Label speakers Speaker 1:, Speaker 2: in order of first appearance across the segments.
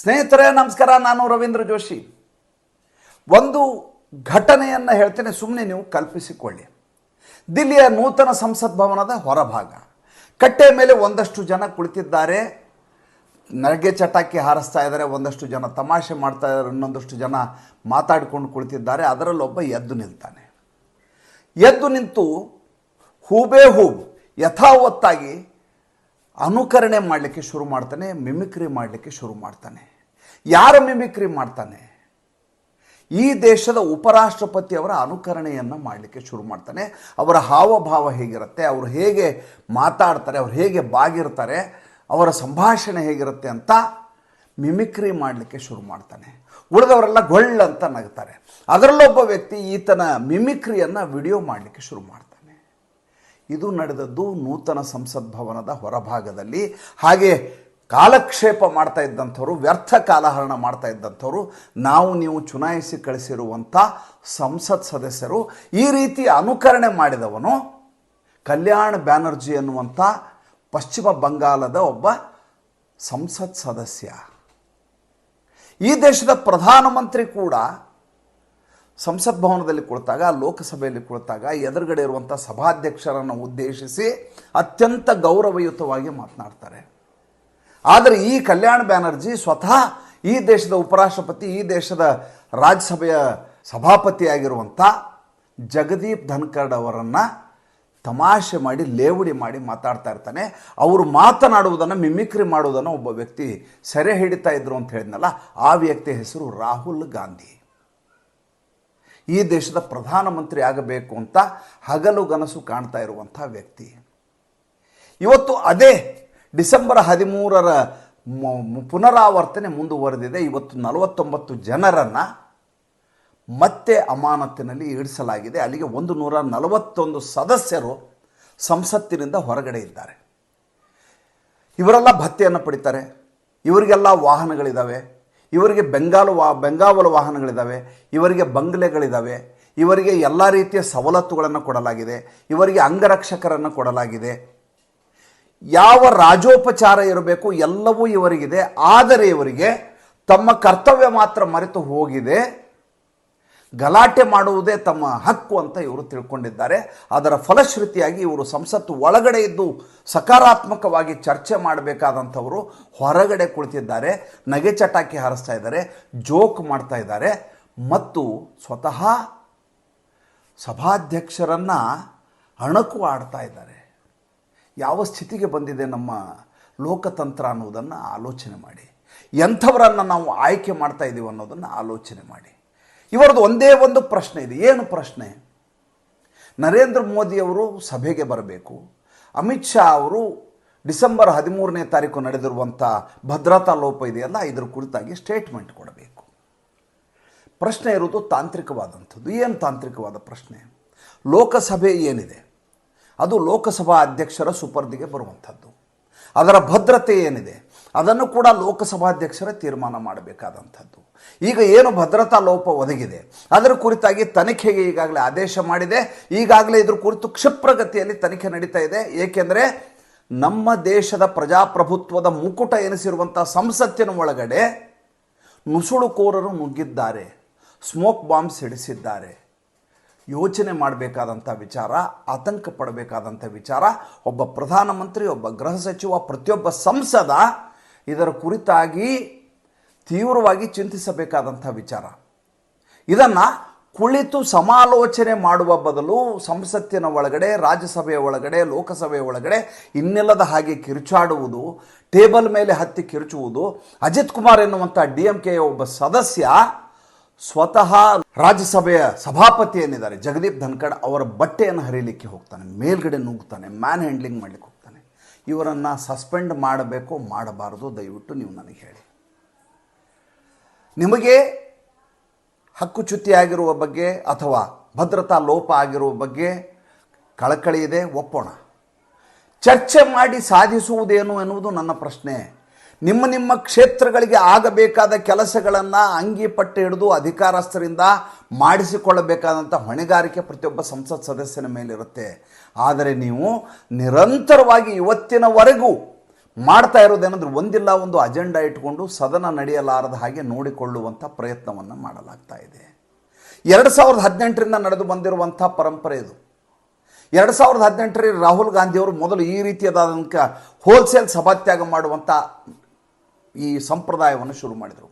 Speaker 1: ಸ್ನೇಹಿತರೆ, ನಮಸ್ಕಾರ. ನಾನು ರವೀಂದ್ರ ಜೋಶಿ. ಒಂದು ಘಟನೆಯನ್ನು ಹೇಳ್ತೇನೆ. ಸುಮ್ಮನೆ ನೀವು ಕಲ್ಪಿಸಿಕೊಳ್ಳಿ. ದಿಲ್ಲಿಯ ನೂತನ ಸಂಸತ್ ಭವನದ ಹೊರಭಾಗ. ಕಟ್ಟೆ ಮೇಲೆ ಒಂದಷ್ಟು ಜನ ಕುಳಿತಿದ್ದಾರೆ. ನರಗೆ ಚಟಾಕಿ ಹಾರಿಸ್ತಾ ಇದ್ದಾರೆ. ಒಂದಷ್ಟು ಜನ ತಮಾಷೆ ಮಾಡ್ತಾ ಇದ್ದಾರೆ. ಇನ್ನೊಂದಷ್ಟು ಜನ ಮಾತಾಡಿಕೊಂಡು ಕುಳಿತಿದ್ದಾರೆ. ಅದರಲ್ಲೊಬ್ಬ ಎದ್ದು ನಿಲ್ತಾನೆ. ಎದ್ದು ನಿಂತು ಹೂಬೇ ಹೂಬ್, ಯಥಾವತ್ತಾಗಿ ಅನುಕರಣೆ ಮಾಡಲಿಕ್ಕೆ ಶುರು ಮಾಡ್ತಾನೆ, ಮಿಮಿಕ್ರಿ ಮಾಡಲಿಕ್ಕೆ ಶುರು ಮಾಡ್ತಾನೆ. ಯಾರ ಮಿಮಿಕ್ರಿ ಮಾಡ್ತಾನೆ? ಈ ದೇಶದ ಉಪರಾಷ್ಟ್ರಪತಿಯವರ ಅನುಕರಣೆಯನ್ನು ಮಾಡಲಿಕ್ಕೆ ಶುರು ಮಾಡ್ತಾನೆ. ಅವರ ಹಾವಭಾವ ಹೇಗಿರುತ್ತೆ, ಅವರು ಹೇಗೆ ಮಾತಾಡ್ತಾರೆ, ಅವ್ರು ಹೇಗೆ ಬಾಗಿರ್ತಾರೆ, ಅವರ ಸಂಭಾಷಣೆ ಹೇಗಿರುತ್ತೆ ಅಂತ ಮಿಮಿಕ್ರಿ ಮಾಡಲಿಕ್ಕೆ ಶುರು ಮಾಡ್ತಾನೆ. ಉಳಿದವರೆಲ್ಲ ಗೊಳ್ಳಂತ ನಗ್ತಾರೆ. ಅದರಲ್ಲೊಬ್ಬ ವ್ಯಕ್ತಿ ಈತನ ಮಿಮಿಕ್ರಿಯನ್ನು ವಿಡಿಯೋ ಮಾಡಲಿಕ್ಕೆ ಶುರು ಮಾಡ್ತಾನೆ. ಇದು ನಡೆದದ್ದು ನೂತನ ಸಂಸತ್ ಭವನದ ಹೊರಭಾಗದಲ್ಲಿ. ಹಾಗೆ ಕಾಲಕ್ಷೇಪ ಮಾಡ್ತಾ ಇದ್ದಂಥವ್ರು, ವ್ಯರ್ಥ ಕಾಲಹರಣ ಮಾಡ್ತಾ ಇದ್ದಂಥವ್ರು, ನಾವು ನೀವು ಚುನಾಯಿಸಿ ಕಳಿಸಿರುವಂಥ ಸಂಸತ್ ಸದಸ್ಯರು, ಈ ರೀತಿ ಅನುಕರಣೆ ಮಾಡಿದವನು ಕಲ್ಯಾಣ್ ಬ್ಯಾನರ್ಜಿ ಎನ್ನುವಂಥ ಪಶ್ಚಿಮ ಬಂಗಾಳದ ಒಬ್ಬ ಸಂಸತ್ ಸದಸ್ಯ. ಈ ದೇಶದ ಪ್ರಧಾನಮಂತ್ರಿ ಕೂಡ ಸಂಸತ್ ಭವನದಲ್ಲಿ ಕುಳಿತಾಗ, ಲೋಕಸಭೆಯಲ್ಲಿ ಕುಳಿತಾಗ ಎದುರುಗಡೆ ಇರುವಂಥ ಸಭಾಧ್ಯಕ್ಷರನ್ನು ಉದ್ದೇಶಿಸಿ ಅತ್ಯಂತ ಗೌರವಯುತವಾಗಿ ಮಾತನಾಡ್ತಾರೆ. ಆದರೆ ಈ ಕಲ್ಯಾಣ ಬ್ಯಾನರ್ಜಿ ಸ್ವತಃ ಈ ದೇಶದ ಉಪರಾಷ್ಟ್ರಪತಿ, ಈ ದೇಶದ ರಾಜ್ಯಸಭೆಯ ಸಭಾಪತಿಯಾಗಿರುವಂಥ ಜಗದೀಪ್ ಧನ್ಕರ್ಡ್ ಅವರನ್ನು ತಮಾಷೆ ಮಾಡಿ, ಲೇವಡಿ ಮಾಡಿ ಮಾತಾಡ್ತಾ ಇರ್ತಾನೆ. ಅವರು ಮಾತನಾಡುವುದನ್ನು, ಮಿಮಿಕ್ರಿ ಮಾಡುವುದನ್ನು ಒಬ್ಬ ವ್ಯಕ್ತಿ ಸೆರೆ ಹಿಡಿತಾ ಇದ್ರು ಅಂತ ಹೇಳಿದ್ನಲ್ಲ, ಆ ವ್ಯಕ್ತಿ ಹೆಸರು ರಾಹುಲ್ ಗಾಂಧಿ. ಈ ದೇಶದ ಪ್ರಧಾನಮಂತ್ರಿ ಆಗಬೇಕು ಅಂತ ಹಗಲು ಗನಸು ಕಾಣ್ತಾ ಇರುವಂಥ ವ್ಯಕ್ತಿ. ಇವತ್ತು ಅದೇ ಡಿಸೆಂಬರ್ ಹದಿಮೂರರ ಪುನರಾವರ್ತನೆ ಮುಂದುವರೆದಿದೆ. ಇವತ್ತು ನಲವತ್ತೊಂಬತ್ತು ಜನರನ್ನು ಮತ್ತೆ ಅಮಾನತಿನಲ್ಲಿ ಇರಿಸಲಾಗಿದೆ. ಅಲ್ಲಿಗೆ ಒಂದು ನೂರ ನಲವತ್ತೊಂದು ಸದಸ್ಯರು ಸಂಸತ್ತಿನಿಂದ ಹೊರಗಡೆ ಇದ್ದಾರೆ. ಇವರೆಲ್ಲ ಭತ್ಯೆಯನ್ನು ಪಡಿತಾರೆ. ಇವರಿಗೆಲ್ಲ ವಾಹನಗಳಿದ್ದಾವೆ ಇವರಿಗೆ ಬೆಂಗಾಲು ವಾ, ಬೆಂಗಾವಲು ವಾಹನಗಳಿದ್ದಾವೆ ಇವರಿಗೆ ಬಂಗ್ಲೆಗಳಿದ್ದಾವೆ ಇವರಿಗೆ ಎಲ್ಲ ರೀತಿಯ ಸವಲತ್ತುಗಳನ್ನು ಕೊಡಲಾಗಿದೆ, ಇವರಿಗೆ ಅಂಗರಕ್ಷಕರನ್ನು ಕೊಡಲಾಗಿದೆ. ಯಾವ ರಾಜೋಪಚಾರ ಇರಬೇಕು ಎಲ್ಲವೂ ಇವರಿಗಿದೆ, ಆದರೆ ಇವರಿಗೆ ತಮ್ಮ ಕರ್ತವ್ಯ ಮಾತ್ರ ಮರೆತು ಹೋಗಿದೆ. ಗಲಾಟೆ ಮಾಡುವುದೇ ತಮ್ಮ ಹಕ್ಕು ಅಂತ ಇವರು ತಿಳ್ಕೊಂಡಿದ್ದಾರೆ. ಅದರ ಫಲಶ್ರುತಿಯಾಗಿ ಇವರು ಸಂಸತ್ತು ಒಳಗಡೆ ಇದ್ದು ಸಕಾರಾತ್ಮಕವಾಗಿ ಚರ್ಚೆ ಮಾಡಬೇಕಾದಂಥವರು ಹೊರಗಡೆ ಕುಳಿತಿದ್ದಾರೆ. ನಗೆ ಚಟಾಕಿ ಹಾರಿಸ್ತಾ ಇದ್ದಾರೆ, ಜೋಕ್ ಮಾಡ್ತಾ ಇದ್ದಾರೆ. ಮತ್ತು ಸ್ವತಃ ಸಭಾಧ್ಯಕ್ಷರನ್ನು ಅಣಕು ಆಡ್ತಾ ಇದ್ದಾರೆ. ಯಾವ ಸ್ಥಿತಿಗೆ ಬಂದಿದೆ ನಮ್ಮ ಲೋಕತಂತ್ರ ಅನ್ನೋದನ್ನು ಆಲೋಚನೆ ಮಾಡಿ. ಎಂಥವರನ್ನು ನಾವು ಆಯ್ಕೆ ಮಾಡ್ತಾ ಇದ್ದೀವಿ ಅನ್ನೋದನ್ನು ಆಲೋಚನೆ ಮಾಡಿ. ಇವರದ್ದು ಒಂದೇ ಒಂದು ಪ್ರಶ್ನೆ ಇದೆ. ಏನು ಪ್ರಶ್ನೆ? ನರೇಂದ್ರ ಮೋದಿಯವರು ಸಭೆಗೆ ಬರಬೇಕು. ಅಮಿತ್ ಶಾ ಅವರು ಡಿಸೆಂಬರ್ ಹದಿಮೂರನೇ ತಾರೀಕು ನಡೆದಿರುವಂಥ ಭದ್ರತಾ ಲೋಪ ಇದೆಯಲ್ಲ ಇದರ ಕುರಿತಾಗಿ ಸ್ಟೇಟ್ಮೆಂಟ್ ಕೊಡಬೇಕು. ಪ್ರಶ್ನೆ ಇರೋದು ತಾಂತ್ರಿಕವಾದಂಥದ್ದು. ಏನು ತಾಂತ್ರಿಕವಾದ ಪ್ರಶ್ನೆ? ಲೋಕಸಭೆ ಏನಿದೆ? ಅದು ಲೋಕಸಭಾ ಅಧ್ಯಕ್ಷರ ಸುಪರ್ದಿಗೆ ಬರುವಂಥದ್ದು. ಅದರ ಭದ್ರತೆ ಏನಿದೆ? ಅದನ್ನು ಕೂಡ ಲೋಕಸಭಾಧ್ಯಕ್ಷರೇ ತೀರ್ಮಾನ ಮಾಡಬೇಕಾದಂಥದ್ದು. ಈಗ ಏನು ಭದ್ರತಾ ಲೋಪ ಒದಗಿದೆ? ಅದರ ಕುರಿತಾಗಿ ತನಿಖೆಗೆ ಈಗಾಗಲೇ ಆದೇಶ ಮಾಡಿದೆ. ಈಗಾಗಲೇ ಇದ್ರ ಕುರಿತು ಕ್ಷಿಪ್ರಗತಿಯಲ್ಲಿ ತನಿಖೆ ನಡೀತಾ ಇದೆ. ಏಕೆಂದರೆ ನಮ್ಮ ದೇಶದ ಪ್ರಜಾಪ್ರಭುತ್ವದ ಮುಕುಟ ಎನಿಸಿರುವಂಥ ಸಂಸತ್ತಿನ ಒಳಗಡೆ ನುಸುಳುಕೋರರು ನುಗ್ಗಿದ್ದಾರೆ, ಸ್ಮೋಕ್ ಬಾಂಬ್ ಸಿಡಿಸಿದ್ದಾರೆ ಯೋಚನೆ ಮಾಡಬೇಕಾದಂಥ ವಿಚಾರ, ಆತಂಕ ಪಡಬೇಕಾದಂಥ ವಿಚಾರ, ಒಬ್ಬ ಪ್ರಧಾನಮಂತ್ರಿ, ಒಬ್ಬ ಗೃಹ ಸಚಿವ, ಪ್ರತಿಯೊಬ್ಬ ಸಂಸದ ಇದರ ಕುರಿತಾಗಿ ತೀವ್ರವಾಗಿ ಚಿಂತಿಸಬೇಕಾದಂಥ ವಿಚಾರ. ಇದನ್ನು ಕುಳಿತು ಸಮಾಲೋಚನೆ ಮಾಡುವ ಬದಲು ಸಂಸತ್ತಿನ ಒಳಗಡೆ, ರಾಜ್ಯಸಭೆಯ ಒಳಗಡೆ, ಲೋಕಸಭೆಯ ಒಳಗಡೆ ಇನ್ನೆಲ್ಲದ ಹಾಗೆ ಕಿರುಚಾಡುವುದು, ಟೇಬಲ್ ಮೇಲೆ ಹತ್ತಿ ಕಿರುಚುವುದು, ಅಜಿತ್ ಕುಮಾರ್ ಎನ್ನುವಂಥ ಡಿ ಎಂ ಕೆಯ ಒಬ್ಬ ಸದಸ್ಯ ಸ್ವತಃ ರಾಜ್ಯಸಭೆಯ ಸಭಾಪತಿ ಏನಿದ್ದಾರೆ, ಜಗದೀಪ್ ಧನ್ಕಡ್ ಅವರ ಬಟ್ಟೆಯನ್ನು ಹರಿಲಿಕ್ಕೆ ಹೋಗ್ತಾನೆ, ಮೇಲ್ಗಡೆ ನುಗ್ತಾನೆ ಮ್ಯಾನ್ ಹ್ಯಾಂಡ್ಲಿಂಗ್ ಮಾಡಲಿಕ್ಕೆ ಇವರನ್ನು ಸಸ್ಪೆಂಡ್ ಮಾಡಬೇಕು ಮಾಡಬಾರದು ದಯವಿಟ್ಟು ನೀವು ನನಗೆ ಹೇಳಿ. ನಿಮಗೆ ಹಕ್ಕುಚ್ಯುತಿಯಾಗಿರುವ ಬಗ್ಗೆ ಅಥವಾ ಭದ್ರತಾ ಲೋಪ ಆಗಿರುವ ಬಗ್ಗೆ ಕಳಕಳಿ ಇದೆ, ಒಪ್ಪೋಣ. ಚರ್ಚೆ ಮಾಡಿ ಸಾಧಿಸುವುದೇನು ಎನ್ನುವುದು ನನ್ನ ಪ್ರಶ್ನೆ. ನಿಮ್ಮ ನಿಮ್ಮ ಕ್ಷೇತ್ರಗಳಿಗೆ ಆಗಬೇಕಾದ ಕೆಲಸಗಳನ್ನು ಅಂಗಿ ಪಟ್ಟು ಹಿಡಿದು ಅಧಿಕಾರಸ್ಥರಿಂದ ಮಾಡಿಸಿಕೊಳ್ಳಬೇಕಾದಂಥ ಹೊಣೆಗಾರಿಕೆ ಪ್ರತಿಯೊಬ್ಬ ಸಂಸತ್ ಸದಸ್ಯನ ಮೇಲಿರುತ್ತೆ. ಆದರೆ ನೀವು ನಿರಂತರವಾಗಿ ಇವತ್ತಿನವರೆಗೂ ಮಾಡ್ತಾ ಏನಂದ್ರೆ ಒಂದಿಲ್ಲ, ಒಂದು ಅಜೆಂಡಾ ಇಟ್ಕೊಂಡು ಸದನ ನಡೆಯಲಾರದ ಹಾಗೆ ನೋಡಿಕೊಳ್ಳುವಂಥ ಪ್ರಯತ್ನವನ್ನು ಮಾಡಲಾಗ್ತಾ ಇದೆ. ಎರಡು ಸಾವಿರದ ಹದಿನೆಂಟರಿಂದ ನಡೆದು ಬಂದಿರುವಂಥ ಪರಂಪರೆ ಇದು. ಎರಡು ಸಾವಿರದ ಹದಿನೆಂಟರಲ್ಲಿ ರಾಹುಲ್ ಗಾಂಧಿಯವರು ಮೊದಲು ಈ ರೀತಿಯಾದಂಥ ಹೋಲ್ಸೇಲ್ ಸಭಾತ್ಯಾಗ ಮಾಡುವಂಥ ಈ ಸಂಪ್ರದಾಯವನ್ನು ಶುರು ಮಾಡಿದರು.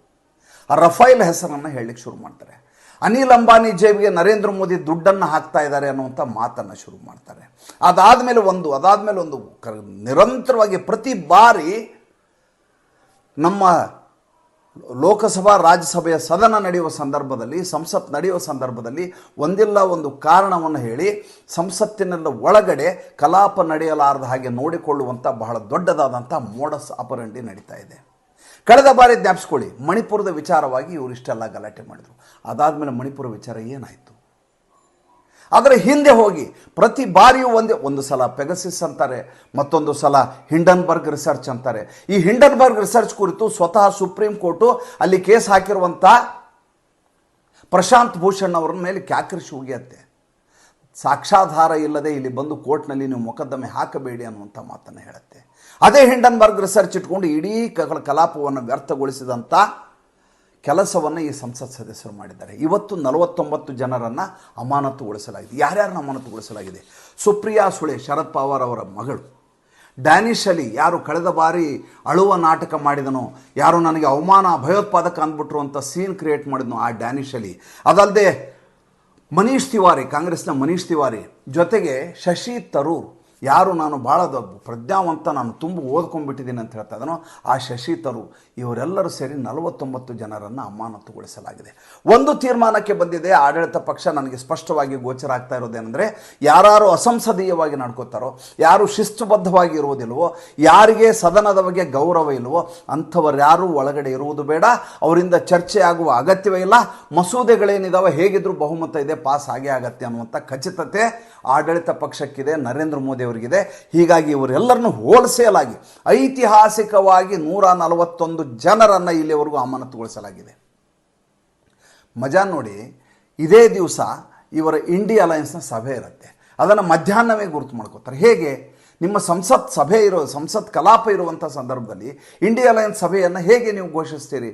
Speaker 1: ರಫೈಲ್ ಹೆಸರನ್ನು ಹೇಳಲಿಕ್ಕೆ ಶುರು ಮಾಡ್ತಾರೆ. ಅನಿಲ್ ಅಂಬಾನಿ ಜೇಬಿಗೆ ನರೇಂದ್ರ ಮೋದಿ ದುಡ್ಡನ್ನು ಹಾಕ್ತಾ ಇದ್ದಾರೆ ಅನ್ನುವಂಥ ಮಾತನ್ನು ಶುರು ಮಾಡ್ತಾರೆ. ಅದಾದಮೇಲೆ ಒಂದು ಅದಾದಮೇಲೆ ಒಂದು ನಿರಂತರವಾಗಿ ಪ್ರತಿ ಬಾರಿ ನಮ್ಮ ಲೋಕಸಭಾ, ರಾಜ್ಯಸಭೆಯ ಸದನ ನಡೆಯುವ ಸಂದರ್ಭದಲ್ಲಿ, ಸಂಸತ್ ನಡೆಯುವ ಸಂದರ್ಭದಲ್ಲಿ ಒಂದಿಲ್ಲ ಒಂದು ಕಾರಣವನ್ನು ಹೇಳಿ ಸಂಸತ್ತಿನಲ್ಲ ಒಳಗಡೆ ಕಲಾಪ ನಡೆಯಲಾರದ ಹಾಗೆ ನೋಡಿಕೊಳ್ಳುವಂಥ ಬಹಳ ದೊಡ್ಡದಾದಂಥ ಮೋಡಸ್ ಅಪರಂಡಿ ನಡೀತಾ ಇದೆ. ಕಳೆದ ಬಾರಿ ಜ್ಞಾಪಿಸ್ಕೊಳ್ಳಿ, ಮಣಿಪುರದ ವಿಚಾರವಾಗಿ ಇವರಿಷ್ಟೆಲ್ಲ ಗಲಾಟೆ ಮಾಡಿದರು. ಅದಾದಮೇಲೆ ಮಣಿಪುರ ವಿಚಾರ ಏನಾಯಿತು? ಆದರೆ ಹಿಂದೆ ಹೋಗಿ, ಪ್ರತಿ ಬಾರಿಯೂ ಒಂದೇ, ಒಂದು ಸಲ ಪೆಗಸಿಸ್ ಅಂತಾರೆ, ಮತ್ತೊಂದು ಸಲ ಹಿಂಡನ್ಬರ್ಗ್ ರಿಸರ್ಚ್ ಅಂತಾರೆ. ಈ ಹಿಂಡನ್ಬರ್ಗ್ ರಿಸರ್ಚ್ ಕುರಿತು ಸ್ವತಃ ಸುಪ್ರೀಂ ಕೋರ್ಟು ಅಲ್ಲಿ ಕೇಸ್ ಹಾಕಿರುವಂಥ ಪ್ರಶಾಂತ್ ಭೂಷಣ್ ಅವರ ಮೇಲೆ ಕ್ಯಾಕರಿಸಿ ಉಗಿಯತ್ತೆ. ಸಾಕ್ಷಾಧಾರ ಇಲ್ಲದೆ ಇಲ್ಲಿ ಬಂದು ಕೋರ್ಟ್ನಲ್ಲಿ ನೀವು ಮೊಕದ್ದಮೆ ಹಾಕಬೇಡಿ ಅನ್ನುವಂಥ ಮಾತನ್ನು ಹೇಳುತ್ತೆ. ಅದೇ ಹಿಂಡನ್ಬರ್ಗ್ ರಿಸರ್ಚ್ ಇಟ್ಕೊಂಡು ಇಡೀ ಕಲಾಪವನ್ನು ವ್ಯರ್ಥಗೊಳಿಸಿದಂಥ ಕೆಲಸವನ್ನು ಈ ಸಂಸತ್ ಸದಸ್ಯರು ಮಾಡಿದ್ದಾರೆ. ಇವತ್ತು ನಲವತ್ತೊಂಬತ್ತು ಜನರನ್ನು ಅಮಾನತುಗೊಳಿಸಲಾಗಿದೆ. ಯಾರ್ಯಾರನ್ನ ಅಮಾನತುಗೊಳಿಸಲಾಗಿದೆ? ಸುಪ್ರಿಯಾ ಸುಳೆ, ಶರದ್ ಪವಾರ್ ಅವರ ಮಗಳು. ಡ್ಯಾನಿಶ್ ಅಲಿ, ಯಾರು ಕಳೆದ ಬಾರಿ ಅಳುವ ನಾಟಕ ಮಾಡಿದನೋ, ಯಾರು ನನಗೆ ಅವಮಾನ, ಭಯೋತ್ಪಾದಕ ಅಂದ್ಬಿಟ್ರು ಅಂತ ಸೀನ್ ಕ್ರಿಯೇಟ್ ಮಾಡಿದ್ನೋ ಆ ಡ್ಯಾನಿಶ್ ಅಲಿ. ಅದಲ್ಲದೆ ಮನೀಶ್ ತಿವಾರಿ, ಕಾಂಗ್ರೆಸ್ನ ಮನೀಶ್ ತಿವಾರಿ ಜೊತೆಗೆ ಶಶಿ ತರೂರ್ ಯಾರು ನಾನು ಭಾಳ ದೊಡ್ಡ ಪ್ರಜ್ಞಾವಂತ ನಾನು ತುಂಬ ಓದ್ಕೊಂಡ್ಬಿಟ್ಟಿದ್ದೀನಿ ಅಂತ ಹೇಳ್ತಾ ಇದ್ದಾನೋ, ಆ ಶಶಿತರು ಇವರೆಲ್ಲರೂ ಸೇರಿ ನಲವತ್ತೊಂಬತ್ತು ಜನರನ್ನು ಅಮಾನತುಗೊಳಿಸಲಾಗಿದೆ. ಒಂದು ತೀರ್ಮಾನಕ್ಕೆ ಬಂದಿದೆ, ಆಡಳಿತ ಪಕ್ಷ ನನಗೆ ಸ್ಪಷ್ಟವಾಗಿ ಗೋಚರ ಆಗ್ತಾ ಇರೋದೇನೆಂದರೆ ಯಾರು ಅಸಂಸದೀಯವಾಗಿ ನಡ್ಕೋತಾರೋ, ಯಾರು ಶಿಸ್ತುಬದ್ಧವಾಗಿ ಇರುವುದಿಲ್ವೋ, ಯಾರಿಗೆ ಸದನದ ಬಗ್ಗೆ ಗೌರವ ಇಲ್ವೋ ಅಂಥವರ್ಯಾರೂ ಒಳಗಡೆ ಇರುವುದು ಬೇಡ. ಅವರಿಂದ ಚರ್ಚೆ ಆಗುವ ಅಗತ್ಯವೇ ಇಲ್ಲ. ಮಸೂದೆಗಳೇನಿದಾವೆ, ಹೇಗಿದ್ರೂ ಬಹುಮತ ಇದೆ, ಪಾಸ್ ಆಗೇ ಆಗತ್ತೆ ಅನ್ನುವಂಥ ಖಚಿತತೆ ಆಡಳಿತ ಪಕ್ಷಕ್ಕಿದೆ, ನರೇಂದ್ರ ಮೋದಿ ಅವರಿಗಿದೆ ಹೀಗಾಗಿ ಇವರೆಲ್ಲರನ್ನು ಹೋಲ್ಸೇಲ್ ಆಗಿ ಐತಿಹಾಸಿಕವಾಗಿ ನೂರ ನಲವತ್ತೊಂದು ಜನರನ್ನು ಇಲ್ಲಿವರೆಗೂ ಅಮಾನತುಗೊಳಿಸಲಾಗಿದೆ. ಮಜಾ ನೋಡಿ, ಇದೇ ದಿವಸ ಇವರ ಇಂಡಿಯಾ ಅಲಯನ್ಸ್ನ ಸಭೆ ಇರುತ್ತೆ. ಅದನ್ನು ಮಧ್ಯಾಹ್ನವೇ ಗುರುತು ಮಾಡ್ಕೋತಾರೆ. ಹೇಗೆ? ನಿಮ್ಮ ಸಂಸತ್ ಸಭೆ ಇರೋ, ಸಂಸತ್ ಕಲಾಪ ಇರುವಂಥ ಸಂದರ್ಭದಲ್ಲಿ ಇಂಡಿಯಾ ಅಲಯನ್ಸ್ ಸಭೆಯನ್ನು ಹೇಗೆ ನೀವು ಘೋಷಿಸ್ತೀರಿ?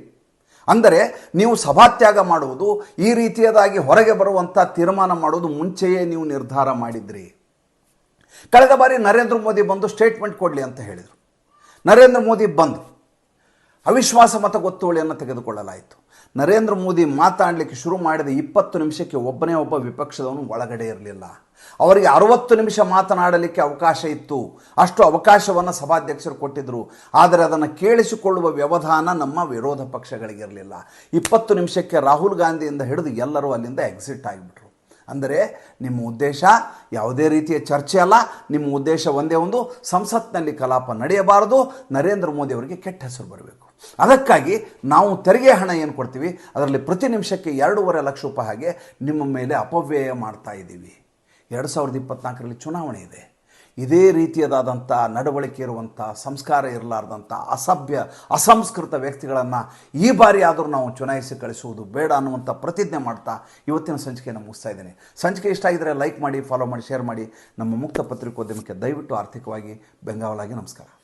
Speaker 1: ಅಂದರೆ ನೀವು ಸಭಾತ್ಯಾಗ ಮಾಡುವುದು ಈ ರೀತಿಯದಾಗಿ ಹೊರಗೆ ಬರುವಂಥ ತೀರ್ಮಾನ ಮಾಡುವುದು ಮುಂಚೆಯೇ ನೀವು ನಿರ್ಧಾರ ಮಾಡಿದ್ರಿ. ಕಳೆದ ಬಾರಿ ನರೇಂದ್ರ ಮೋದಿ ಬಂದು ಸ್ಟೇಟ್ಮೆಂಟ್ ಕೊಡಲಿ ಅಂತ ಹೇಳಿದರು. ನರೇಂದ್ರ ಮೋದಿ ಬಂದು ಅವಿಶ್ವಾಸ ಮತ ಗೊತ್ತುವಳಿಯನ್ನು ತೆಗೆದುಕೊಳ್ಳಲಾಯಿತು. ನರೇಂದ್ರ ಮೋದಿ ಮಾತಾಡಲಿಕ್ಕೆ ಶುರು ಮಾಡಿದ ಇಪ್ಪತ್ತು ನಿಮಿಷಕ್ಕೆ ಒಬ್ಬನೇ ಒಬ್ಬ ವಿಪಕ್ಷದವನು ಒಳಗಡೆ ಇರಲಿಲ್ಲ. ಅವರಿಗೆ ಅರವತ್ತು ನಿಮಿಷ ಮಾತನಾಡಲಿಕ್ಕೆ ಅವಕಾಶ ಇತ್ತು. ಅಷ್ಟು ಅವಕಾಶವನ್ನು ಸಭಾಧ್ಯಕ್ಷರು ಕೊಟ್ಟಿದ್ದರು ಆದರೆ ಅದನ್ನು ಕೇಳಿಸಿಕೊಳ್ಳುವ ವ್ಯವಧಾನ ನಮ್ಮ ವಿರೋಧ ಪಕ್ಷಗಳಿಗಿರಲಿಲ್ಲ ಇಪ್ಪತ್ತು ನಿಮಿಷಕ್ಕೆ ರಾಹುಲ್ ಗಾಂಧಿಯಿಂದ ಹಿಡಿದು ಎಲ್ಲರೂ ಅಲ್ಲಿಂದ ಎಕ್ಸಿಟ್ ಆಗಿಬಿಟ್ರು. ಅಂದರೆ ನಿಮ್ಮ ಉದ್ದೇಶ ಯಾವುದೇ ರೀತಿಯ ಚರ್ಚೆ ಅಲ್ಲ. ನಿಮ್ಮ ಉದ್ದೇಶ ಒಂದೇ ಒಂದು, ಸಂಸತ್ನಲ್ಲಿ ಕಲಾಪ ನಡೆಯಬಾರದು. ನರೇಂದ್ರ ಮೋದಿ ಅವರಿಗೆ ಕೆಟ್ಟ ಹೆಸರು ಬರಬೇಕು. ಅದಕ್ಕಾಗಿ ನಾವು ತೆರಿಗೆ ಹಣ ಏನು ಕೊಡ್ತೀವಿ? ಅದರಲ್ಲಿ ಪ್ರತಿ ನಿಮಿಷಕ್ಕೆ ಎರಡೂವರೆ ಲಕ್ಷ ರೂಪಾಯಿ ಹಾಗೆ ನಿಮ್ಮ ಮೇಲೆ ಅಪವ್ಯಯ ಮಾಡ್ತಾ ಇದ್ದೀವಿ. ಎರಡು ಸಾವಿರದ ಇಪ್ಪತ್ನಾಲ್ಕರಲ್ಲಿ ಚುನಾವಣೆ ಇದೆ. ಇದೇ ರೀತಿಯದಾದಂಥ ನಡವಳಿಕೆ ಇರುವಂಥ, ಸಂಸ್ಕಾರ ಇರಲಾರ್ದಂಥ ಅಸಭ್ಯ, ಅಸಂಸ್ಕೃತ ವ್ಯಕ್ತಿಗಳನ್ನು ಈ ಬಾರಿ ಆದರೂ ನಾವು ಚುನಾಯಿಸಿ ಕಳಿಸುವುದು ಬೇಡ ಅನ್ನುವಂಥ ಪ್ರತಿಜ್ಞೆ ಮಾಡ್ತಾ ಇವತ್ತಿನ ಸಂಚಿಕೆಯನ್ನು ಮುಗಿಸ್ತಾ ಇದ್ದೇನೆ. ಸಂಚಿಕೆ ಇಷ್ಟ ಆಗಿದ್ದರೆ ಲೈಕ್ ಮಾಡಿ ಫಾಲೋ ಮಾಡಿ ಶೇರ್ ಮಾಡಿ. ನಮ್ಮ ಮುಕ್ತ ಪತ್ರಿಕೋದ್ಯಮಕ್ಕೆ ದಯವಿಟ್ಟು ಆರ್ಥಿಕವಾಗಿ ಬೆಂಗಾವಲಾಗಿ ನಮಸ್ಕಾರ.